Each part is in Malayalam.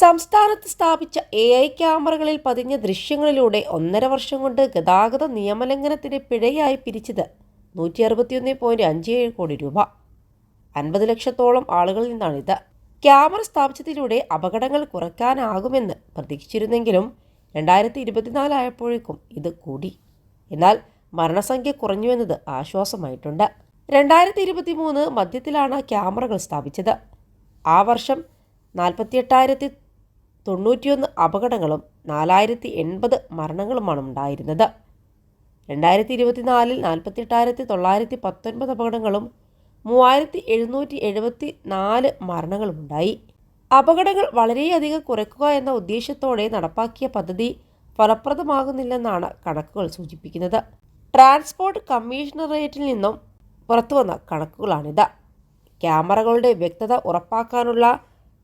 സംസ്ഥാനത്ത് സ്ഥാപിച്ച എ ഐ ക്യാമറകളിൽ പതിഞ്ഞ ദൃശ്യങ്ങളിലൂടെ ഒന്നര വർഷം കൊണ്ട് ഗതാഗത നിയമലംഘനത്തിന് പിഴയായി പിരിച്ചത് നൂറ്റി അറുപത്തിയൊന്ന് പോയിന്റ് അഞ്ച് ഏഴ് കോടി രൂപ. അൻപത് ലക്ഷത്തോളം ആളുകളിൽ നിന്നാണിത്. ക്യാമറ സ്ഥാപിച്ചതിലൂടെ അപകടങ്ങൾ കുറയ്ക്കാനാകുമെന്ന് പ്രതീക്ഷിച്ചിരുന്നെങ്കിലും രണ്ടായിരത്തി ഇരുപത്തിനാലായപ്പോഴേക്കും ഇത് കൂടി. എന്നാൽ മരണസംഖ്യ കുറഞ്ഞുവെന്നത് ആശ്വാസമായിട്ടുണ്ട്. രണ്ടായിരത്തി ഇരുപത്തി മൂന്ന് മധ്യത്തിലാണ് ക്യാമറകൾ സ്ഥാപിച്ചത്. ആ വർഷം നാൽപ്പത്തിയെട്ടായിരത്തി തൊണ്ണൂറ്റിയൊന്ന് അപകടങ്ങളും നാലായിരത്തി എൺപത് മരണങ്ങളുമാണ് ഉണ്ടായിരുന്നത്. രണ്ടായിരത്തി ഇരുപത്തിനാലിൽ നാൽപ്പത്തിയെട്ടായിരത്തി തൊള്ളായിരത്തി പത്തൊൻപത് അപകടങ്ങളും മൂവായിരത്തി എഴുന്നൂറ്റി എഴുപത്തി നാല് മരണങ്ങളുമുണ്ടായി. അപകടങ്ങൾ വളരെയധികം കുറയ്ക്കുക എന്ന ഉദ്ദേശത്തോടെ നടപ്പാക്കിയ പദ്ധതി ഫലപ്രദമാകുന്നില്ലെന്നാണ് കണക്കുകൾ സൂചിപ്പിക്കുന്നത്. ട്രാൻസ്പോർട്ട് കമ്മീഷണറേറ്റിൽ നിന്നും പുറത്തുവന്ന കണക്കുകളാണിത്. ക്യാമറകളുടെ വ്യക്തത ഉറപ്പാക്കാനുള്ള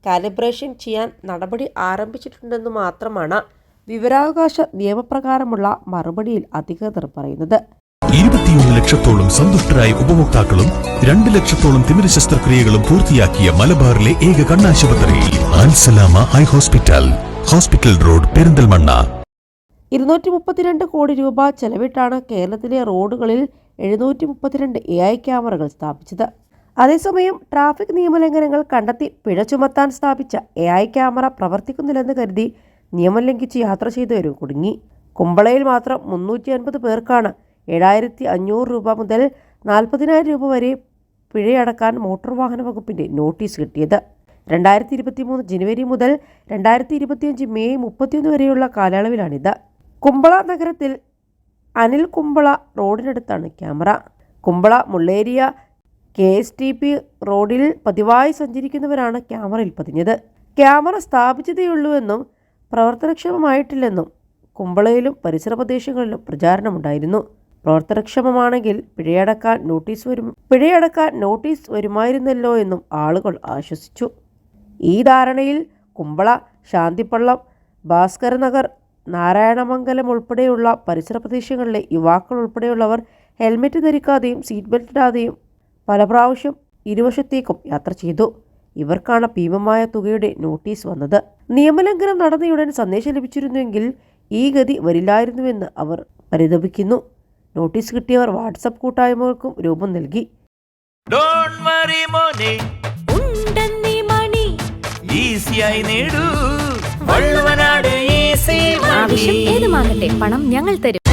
കാലിബ്രേഷൻ ചെയ്യാൻ നടപടി ആരംഭിച്ചിട്ടുണ്ടെന്ന് മാത്രമാണ് വിവരാവകാശ നിയമപ്രകാരമുള്ള മറുപടിയിൽ അധികൃതർ പറയുന്നത്. ഇരുപത്തിയൊന്ന് ലക്ഷത്തോളം സന്തുഷ്ടരായ ഉപഭോക്താക്കളും രണ്ട് ലക്ഷത്തോളം തിമിര ശസ്ത്രക്രിയകളും പൂർത്തിയാക്കിയ മലബാറിലെ ഏക കണ്ണാശുപത്രിയിൽ Al Salama eye hospital hospital road Perinthalmanna. ഇരുന്നൂറ്റി മുപ്പത്തിരണ്ട് കോടി രൂപ ചെലവിട്ടാണ് കേരളത്തിലെ റോഡുകളിൽ എഴുന്നൂറ്റി മുപ്പത്തിരണ്ട് എ ഐ ക്യാമറകൾ സ്ഥാപിച്ചത്. അതേസമയം ട്രാഫിക് നിയമലംഘനങ്ങൾ കണ്ടെത്തി പിഴ ചുമത്താൻ സ്ഥാപിച്ച എ ഐ ക്യാമറ പ്രവർത്തിക്കുന്നില്ലെന്ന് കരുതി നിയമം ലംഘിച്ച് യാത്ര ചെയ്തവരും കുടുങ്ങി. കുമ്പളയിൽ മാത്രം മുന്നൂറ്റി അൻപത് പേർക്കാണ് ഏഴായിരത്തി അഞ്ഞൂറ് രൂപ മുതൽ നാൽപ്പതിനായിരം രൂപ വരെ പിഴയടക്കാൻ മോട്ടോർ വാഹന വകുപ്പിന്റെ നോട്ടീസ് കിട്ടിയത്. രണ്ടായിരത്തി ഇരുപത്തി മൂന്ന് ജനുവരി മുതൽ രണ്ടായിരത്തി ഇരുപത്തിയഞ്ച് മെയ് മുപ്പത്തിയൊന്ന് വരെയുള്ള കാലയളവിലാണിത്. കുമ്പള നഗരത്തിൽ Anil Kumbla റോഡിനടുത്താണ് camera. Kumbla Mulleria K S T P റോഡിൽ പതിവായി സഞ്ചരിക്കുന്നവരാണ് ക്യാമറയിൽ പതിഞ്ഞത്. ക്യാമറ സ്ഥാപിച്ചതേയുള്ളൂവെന്നും പ്രവർത്തനക്ഷമമായിട്ടില്ലെന്നും കുമ്പളയിലും പരിസര പ്രദേശങ്ങളിലും പ്രചാരണമുണ്ടായിരുന്നു. പ്രവർത്തനക്ഷമമാണെങ്കിൽ പിഴയടക്കാൻ നോട്ടീസ് വരും പിഴയടക്കാൻ നോട്ടീസ് വരുമായിരുന്നല്ലോ എന്നും ആളുകൾ ആശ്വസിച്ചു. ഈ ധാരണയിൽ കുമ്പള ശാന്തിപ്പള്ളം ഭാസ്കര നഗർ നാരായണമംഗലം ഉൾപ്പെടെയുള്ള പരിസര പ്രദേശങ്ങളിലെ യുവാക്കൾ ഉൾപ്പെടെയുള്ളവർ ഹെൽമെറ്റ് ധരിക്കാതെയും സീറ്റ് ബെൽറ്റ് ഇടാതെയും പല പ്രാവശ്യം ഇരുവശത്തേക്കും യാത്ര ചെയ്തു. ഇവർക്കാണ് ഭീമമായ തുകയുടെ നോട്ടീസ് വന്നത്. നിയമലംഘനം നടന്നയുടൻ സന്ദേശം ലഭിച്ചിരുന്നുവെങ്കിൽ ഈ ഗതി വരില്ലായിരുന്നുവെന്ന് അവർ പരിതപിക്കുന്നു. നോട്ടീസ് കിട്ടിയവർ വാട്സപ്പ് കൂട്ടായ്മകൾക്കും രൂപം നൽകി. ഡോണ്ട് വറി മോനെ. ഉണ്ടെന്നീ മണി. ഈസിയായി നേടൂ. വള്ളുവനാട് ഈസി ആവശ്യം ഏതുമാകട്ടെ പണം ഞങ്ങൾ തരും.